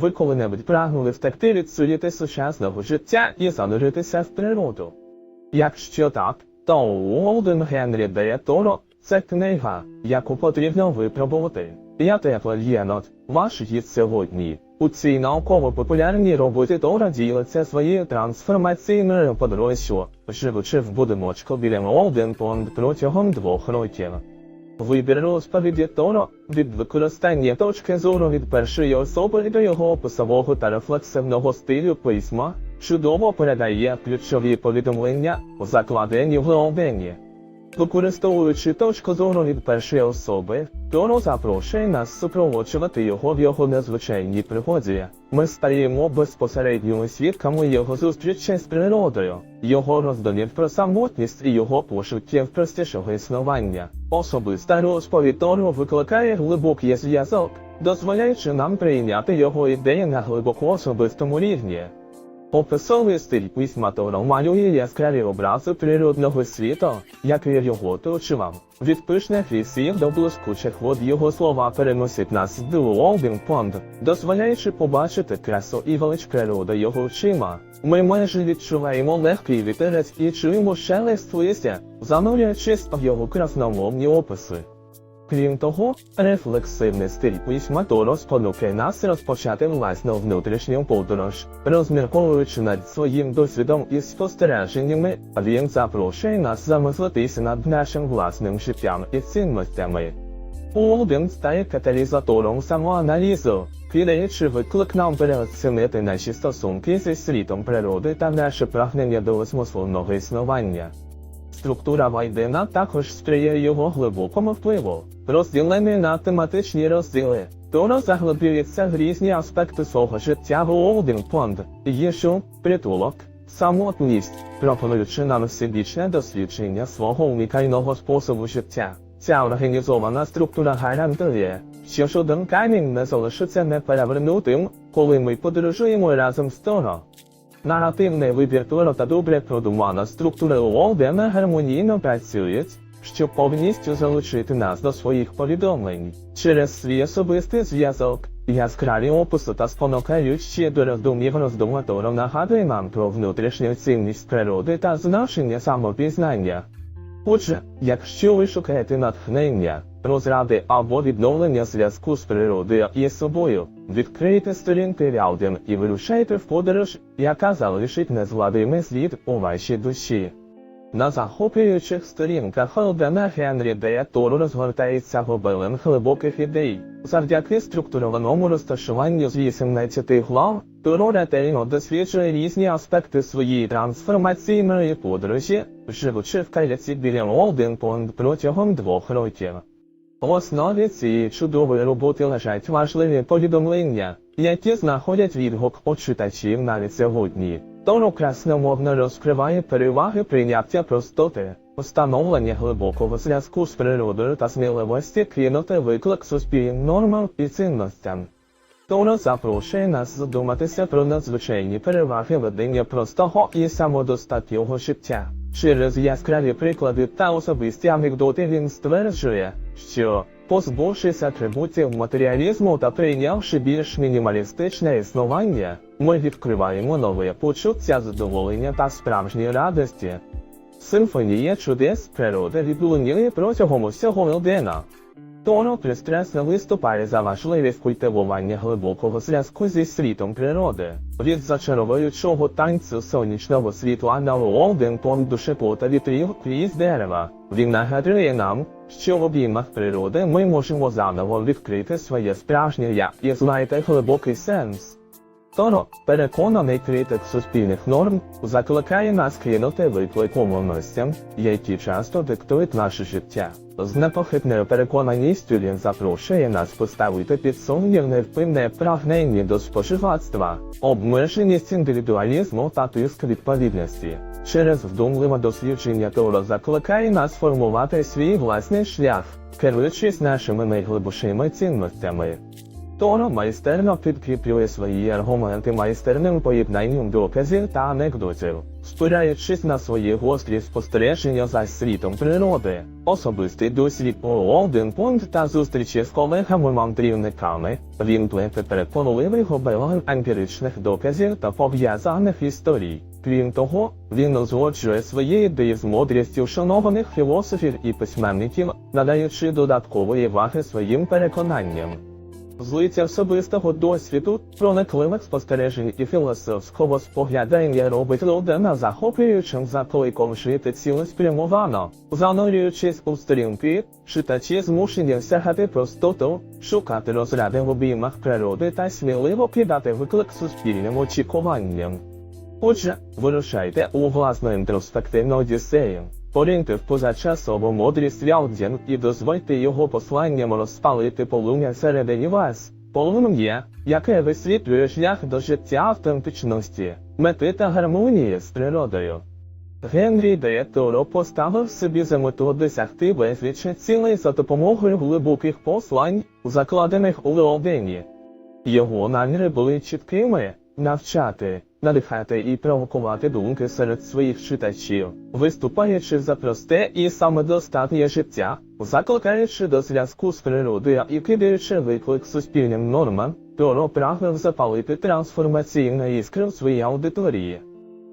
Ви коли-небудь прагнули втекти від суєти сучасного життя і зануритися в природу? Якщо так, то Уолден Генрі Де Торо це книга, яку потрібно випробувати. Я Тефло Єнот, ваш гід сьогодні. У цій науково-популярній роботі Тора ділиться своєю трансформаційною подорожчю, живучи в будиночку біля Уолден Понд протягом двох років. Вибір розповіді Торо від використання точки зору від першої особи до його описового та рефлексивного стилю письма чудово передає ключові повідомлення, закладені в глибині. Використовуючи точку зору від першої особи, Торо запрошує нас супроводжувати його в його незвичайній пригоді. Ми стаємо безпосередніми свідками його зустрічі з природою, його роздумів про самотність і його пошуків простішого існування. Особиста розповідь Торо викликає глибокий зв'язок, дозволяючи нам прийняти його ідеї на глибоко особистому рівні. Описовий стиль письма Торо малює яскраві образи природного світу, який його оточував. Від пишних лісів до блискучих вод його слова переносять нас до Уолдінг Понд, дозволяючи побачити красу і велич природи його очима. Ми майже відчуваємо легкий вітерець і чуємо шелест листя, занурюючись в його красномовні описи. Крім того, рефлексивний стиль письма спонукає нас розпочати власну внутрішню подорож. Розмірковуючи над своїм досвідом і спостереженнями, він запрошує нас замислитися над нашим власним життям і цінностями. Уолден стає каталізатором самоаналізу, кидаючи виклик нам переоцінити наші стосунки зі світом природи та наше прагнення до осмисловного існування. Структура Вайдена також сприяє його глибокому впливу, розділений на тематичні розділи. Торо заглиблюється в різні аспекти свого життя в Олдінг Понд, їжу, притулок, самотність, пропонуючи нам всебічне дослідження свого унікального способу життя. Ця організована структура гарантує, що жоден камінь не залишиться неперевернутим, коли ми подорожуємо разом з Торо. Наративний вибір Торо та добре продумана структура Уолдена гармонійно працюють, щоб повністю залучити нас до своїх повідомлень. Через свій особистий зв'язок, яскраві описи та спонукаючі до роздумів роздума Торо нагадує нам про внутрішню цінність природи та значення самопізнання. Отже, якщо ви шукаєте натхнення, розради або відновлення зв'язку з природою і собою, відкрийте сторінки Ряуден і вирушайте в подорож, яка залишить незгладимий слід у вашій душі. На захоплюючих сторінках Холдена Генрі Дея Тору розгортається гобелен глибоких ідей. Завдяки структурованому розташуванню з 18 глав, Торо ретельно досліджує різні аспекти своєї трансформаційної подорожі, живучи в кайляці біля Олден Понд протягом двох років. В основі цієї чудової роботи лежать важливі повідомлення, які знаходять відгук у читачів навіть сьогодні. Торо красномовно розкриває переваги прийняття простоти, встановлення глибокого зв'язку з природою та сміливості кинути виклик суспільним нормам і цінностям. Торо запрошує нас задуматися про надзвичайні переваги ведення простого і самодостатнього життя. Через яскраві приклади та особисті анекдоти він стверджує, що, позбувшись атрибутів матеріалізму та прийнявши більш мінімалістичне існування, ми відкриваємо нове почуття задоволення та справжньої радості. Симфонія чудес природи відлуніли протягом усього Елдена. Торо пристрасне виступає за важливість культивування глибокого зв'язку зі світом природи. Від зачаровуючого танцю сонячного світла на Олден Пон до шепота вітрів крізь дерева. Він нагадує нам, що в обіймах природи ми можемо заново відкрити своє справжнє я і знайти глибокий сенс. Торо, переконаний критик суспільних норм, закликає нас кинути виклик умовностям, які часто диктують наше життя. З непохитною переконаністю він запрошує нас поставити під сумнів невпинне прагнення до споживацтва, обмеженість індивідуалізму та тиск відповідності. Через вдумливе дослідження Торо закликає нас формувати свій власний шлях, керуючись нашими найглибшими цінностями. Торо майстерно підкріплює свої аргументи майстерним поєднанням доказів та анекдотів, спираючись на свої гострі спостереження за світом природи, особистий досвід у один пункт та зустрічі з колегами-мандрівниками, він плете переконливий гобелен емпіричних доказів та пов'язаних історій. Крім того, він узгоджує свої ідеї шанованих філософів і письменників, надаючи додаткової ваги своїм переконанням. Злиття особистого досвіду, проникливих спостережень і філософського споглядання робить людина захоплюючим закликом жити цілеспрямовано, занурюючись у сторінки, читачі змушені сягати простоту, шукати розряди в обіймах природи та сміливо кидати виклик суспільним очікуванням. Отже, вирушайте у власну інтроспективну одіссею, пориньте в позачасову мудрість Вялдін і дозвольте його посланням розпалити полум'я всередині вас. Полум'я, яке висвітлює шлях до життя автентичності, мети та гармонії з природою. Генрі Деєторо поставив собі за мету досягти безлічі цілей за допомогою глибоких послань, закладених у Леодині. Його наміри були чіткими навчати, надихати і провокувати думки серед своїх читачів, виступаючи за просте і самодостатнє життя, закликаючи до зв'язку з природою і кидаючи виклик суспільним нормам, Торо прагнув запалити трансформаційну іскру в своїй аудиторії.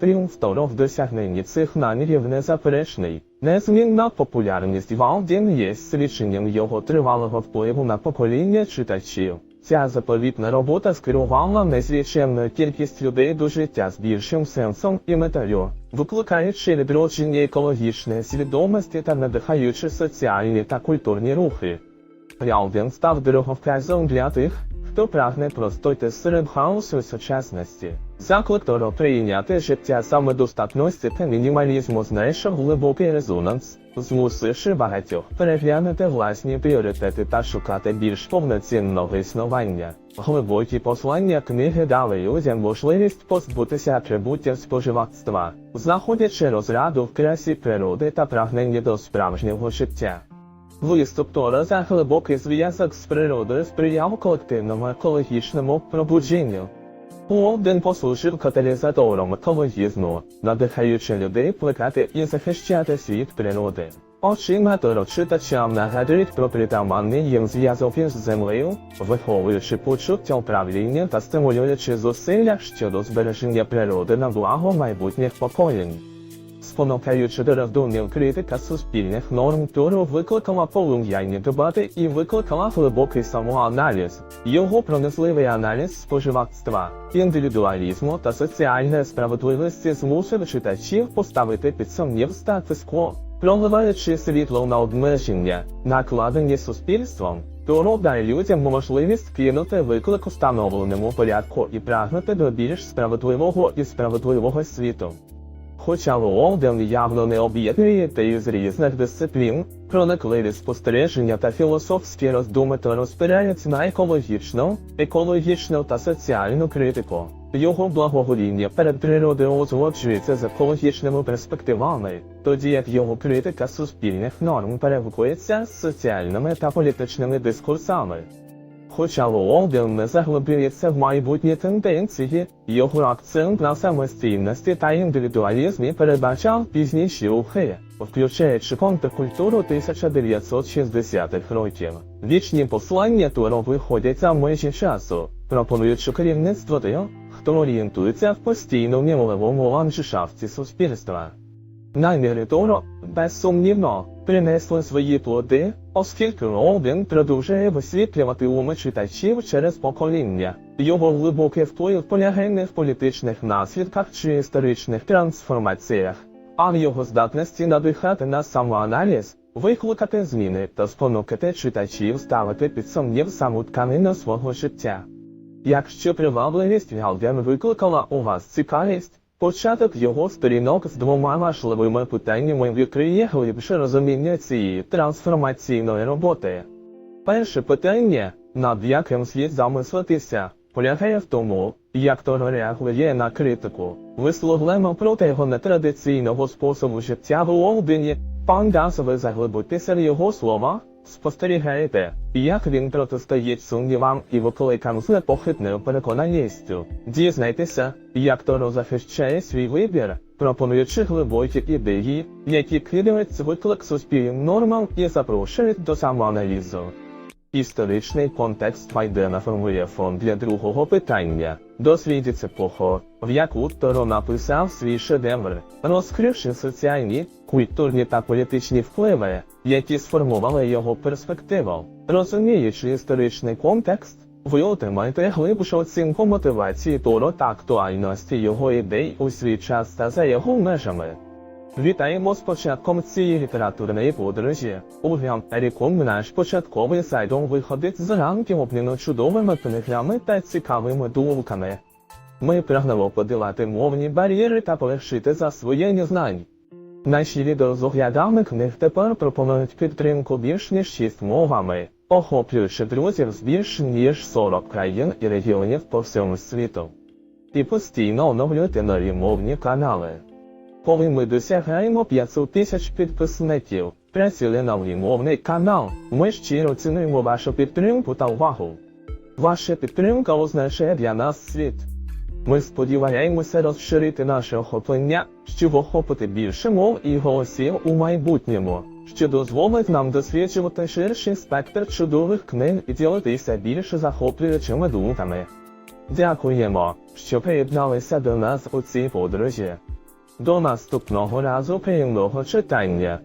Тріумф Торо в досягненні цих намірів незаперечний. Незмінна популярність Валдін є свідченням його тривалого впливу на покоління читачів. Ця заповітна робота скерувала незліченну кількість людей до життя з більшим сенсом і метою, викликаючи відродження екологічної свідомості та надихаючи соціальні та культурні рухи. Ялден став дороговказом для тих, хто прагне простоти серед хаосу сучасності. Заклик Торо прийняти життя самодостатності та мінімалізму знайшов глибокий резонанс, змусивши багатьох переглянути власні пріоритети та шукати більш повноцінного існування. Глибокі послання книги дали людям можливість позбутися атрибутів споживацтва, знаходячи розраду в красі природи та прагненні до справжнього життя. Виступ за глибокий зв'язок з природою сприяв колективному екологічному пробудженню. Уолден послужив каталізатором екологізму, надихаючи людей плекати і захищати світ природи. Очима читачам нагадують про притаманний їм зв'язок із землею, виховуючи почуття управління та стимулюючи зусилля щодо збереження природи на благо майбутніх поколінь. Спонукаючи до роздумів критика суспільних норм Торо викликала полум'яні дебати і викликала глибокий самоаналіз. Його пронизливий аналіз споживацтва, індивідуалізму та соціальної справедливості змусив читачів поставити під сумнів статус-кво, проливаючи світло на обмеження, накладені суспільством. Торо дає людям можливість кинути виклик установленому порядку і прагнути до більш справедливого і справедливого світу. Хоча Лоуден явно не об'єднує ідеї з різних дисциплін, проникливі спостереження та філософські роздуми то розпираються на екологічну, екологічну та соціальну критику. Його благоговіння перед природою узгоджується з екологічними перспективами, тоді як його критика суспільних норм перегукується з соціальними та політичними дискурсами. Хоча Лоуден не заглиблюється в майбутні тенденції, його акцент на самостійності та індивідуалізмі передбачав пізніші рухи, включаючи контркультуру 1960-х років. Вічні послання Туро виходять за межі часу, пропонуючи керівництво тих, хто орієнтується в постійно мінливому ландшафті суспільства. Наміри Торо, безсумнівно, принесли свої плоди, оскільки Робін продовжує висвітлювати уми читачів через покоління. Його глибокий вплив полягає не в політичних наслідках чи історичних трансформаціях, а в його здатності надихати на самоаналіз, викликати зміни та спонукати читачів ставити під сумнів саму тканину свого життя. Якщо привабливість Галден викликала у вас цікавість, початок його сторінок з двома важливими питаннями відкриє глибше розуміння цієї трансформаційної роботи. Перше питання, над яким слід замислитися, полягає в тому, як Торо реагує на критику, висловлено проти його нетрадиційного способу життя в Лондоні. Пан Дасове заглибитися в його слова, Спостерігаєте, як він протистоїть сумнівам і викликам з непохитною переконаністю. Дізнайтеся, як Торо захищає свій вибір, пропонуючи глибокі ідеї, які кидають виклик суспільним нормам і запрошують до самоаналізу. Історичний контекст Майдена формує фон для другого питання. Дослідиться епоху, в яку Торо написав свій шедевр, розкривши соціальні, культурні та політичні впливи, які сформували його перспективу. Розуміючи історичний контекст, ви отримаєте глибшу оцінку мотивації Торо та актуальності його ідей у свій час та за його межами. Вітаємо з початком цієї літературної подорожі. Угрям Еріком наш початковий сайдом виходить з ранків обміну чудовими книгами та цікавими думками. Ми прагнемо подолати мовні бар'єри та полегшити засвоєння знань. Наші відео з оглядами книг тепер пропонують підтримку більш ніж 6 мовами, охоплюючи друзів з більш ніж 40 країн і регіонів по всьому світу. І постійно оновлюйте нові мовні канали. Коли ми досягаємо 500 тисяч підписників, працює мовний канал. Ми щиро цінуємо вашу підтримку та увагу. Ваша підтримка означає для нас світ. Ми сподіваємося розширити наше охоплення, щоб охопити більше мов і голосів у майбутньому, що дозволить нам досліджувати ширший спектр чудових книг і ділитися більш захоплюючими думками. Дякуємо, що приєдналися до нас у цій подорожі. До наступного разу приємного читання.